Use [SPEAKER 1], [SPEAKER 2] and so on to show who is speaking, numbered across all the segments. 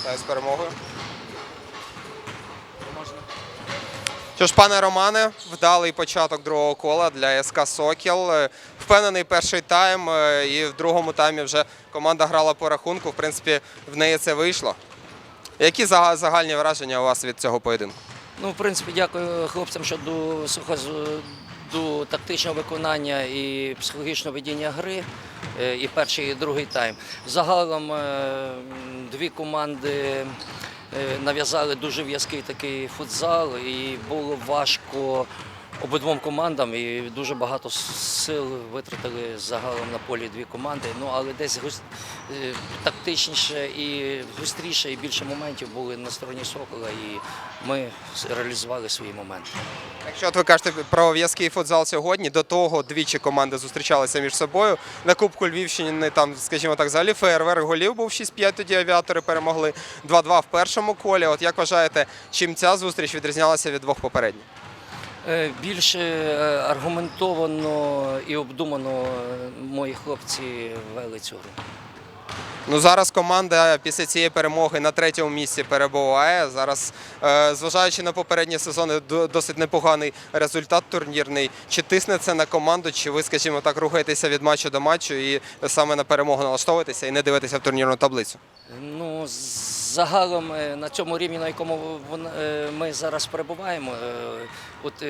[SPEAKER 1] Вітаю з перемогою. Що ж, пане Романе, вдалий початок другого кола для СК Сокіл. Е, Впевнений перший тайм, е, і в другому таймі вже команда грала по рахунку. В принципі, в неї це вийшло. Які загальні враження у вас від цього поєдинку?
[SPEAKER 2] Ну, в принципі, дякую хлопцям щодо сухозу до тактичного виконання і психологічного ведення гри. е, І перший, і другий тайм. Загалом е, дві команди е, нав'язали дуже в'язкий такий футзал, і було важко обидвом командам, і дуже багато сил витратили загалом на полі дві команди. Ну але десь гус- е, тактичніше і густріше, і більше моментів були на стороні Сокола, і ми реалізували свої моменти.
[SPEAKER 1] Якщо от ви кажете про в'язкий футзал сьогодні, до того двічі команди зустрічалися між собою. На Кубку Львівщини там, скажімо так, взагалі фейерверк голів був 6-5, тоді авіатори перемогли 2-2 в першому колі. От як вважаєте, чим ця зустріч відрізнялася від двох попередніх?
[SPEAKER 2] Е, Більше е, аргументовано і обдумано е, мої хлопці вели цю гру.
[SPEAKER 1] Ну зараз команда після цієї перемоги на третьому місці перебуває. Зараз, е, зважаючи на попередні сезони, досить непоганий результат турнірний. Чи тисне це на команду, чи ви, скажімо так, рухаєтеся від матчу до матчу і саме на перемогу налаштовуєтеся і не дивитеся в турнірну таблицю?
[SPEAKER 2] Ну, загалом е, на цьому рівні, на якому е, ми зараз перебуваємо, от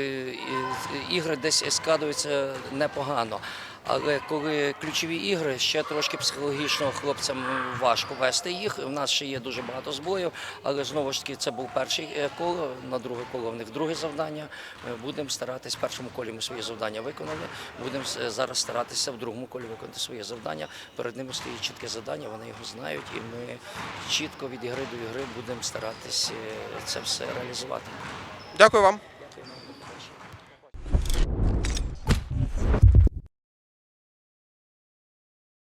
[SPEAKER 2] ігри десь складуються непогано. Але коли ключові ігри, ще трошки психологічно хлопцям важко вести їх. У нас ще є дуже багато збоїв, але знову ж таки це був перший е, коло, на друге коло в них друге завдання. Е, Будемо старатись в першому колі ми своє завдання виконали. Будемо зараз старатися в другому колі виконати своє завдання. Перед ними стоїть чітке завдання, вони його знають, і ми чітко від ігри до ігри будемо старатись е, це все реалізувати.
[SPEAKER 1] Дякую вам.